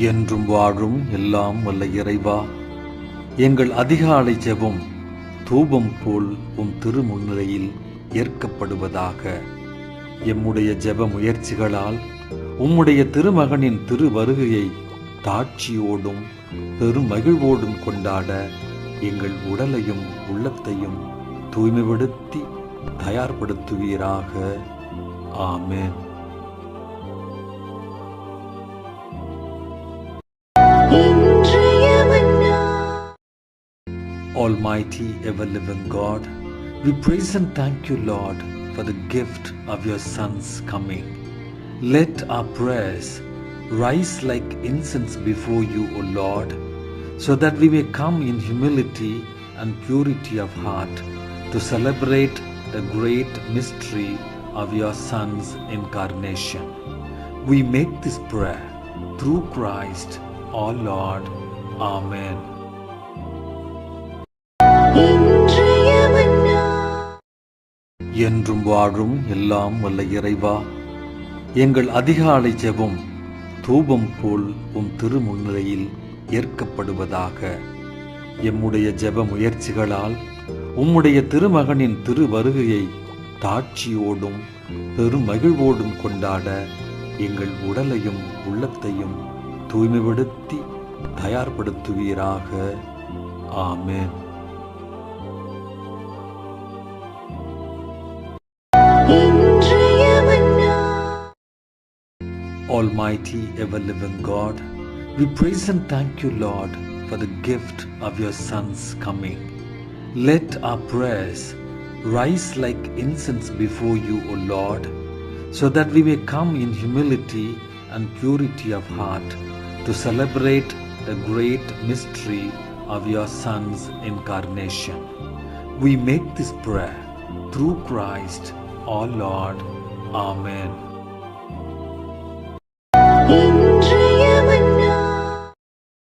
என்றும் வாழும் எல்லாம் வல்ல இறைவா. எங்கள் அதிகாலை ஜெபம் தூபம் போல் உம் திருமுன்னிலையில் ஏற்கப்படுவதாக. எம்முடைய ஜெப முயற்சிகளால் உம்முடைய திருமகனின் திரு வருகையை தாட்சியோடும் பெருமகிழ்வோடும் கொண்டாட எங்கள் உடலையும் உள்ளத்தையும் தூய்மைப்படுத்தி தயார்படுத்துவீராக. ஆமேன். Almighty, ever living God, we praise and thank you, Lord, for the gift of your Son's coming. Let our prayers rise like incense before you, O Lord, so that we may come in humility and purity of heart to celebrate the great mystery of your Son's incarnation. We make this prayer through Christ our Lord. Amen. என்றும் வாழும் எல்லாம் வல்ல இறைவா. எங்கள் அதிகாலை ஜெபம் தூபம் போல் உம் திருமுன்னிலையில் ஏற்கப்படுவதாக. எம்முடைய ஜெப முயற்சிகளால் உம்முடைய திருமகனின் திரு வருகையை தாட்சியோடும் பெருமகிழ்வோடும் கொண்டாட எங்கள் உடலையும் உள்ளத்தையும் தூய்மைப்படுத்தி தயார்படுத்துவீராக. ஆமேன். Almighty, ever living God, we praise and thank you, Lord, for the gift of your Son's coming. Let our prayers rise like incense before you, O Lord, so that we may come in humility and purity of heart to celebrate the great mystery of your Son's incarnation. We make this prayer through Christ our Lord. Amen.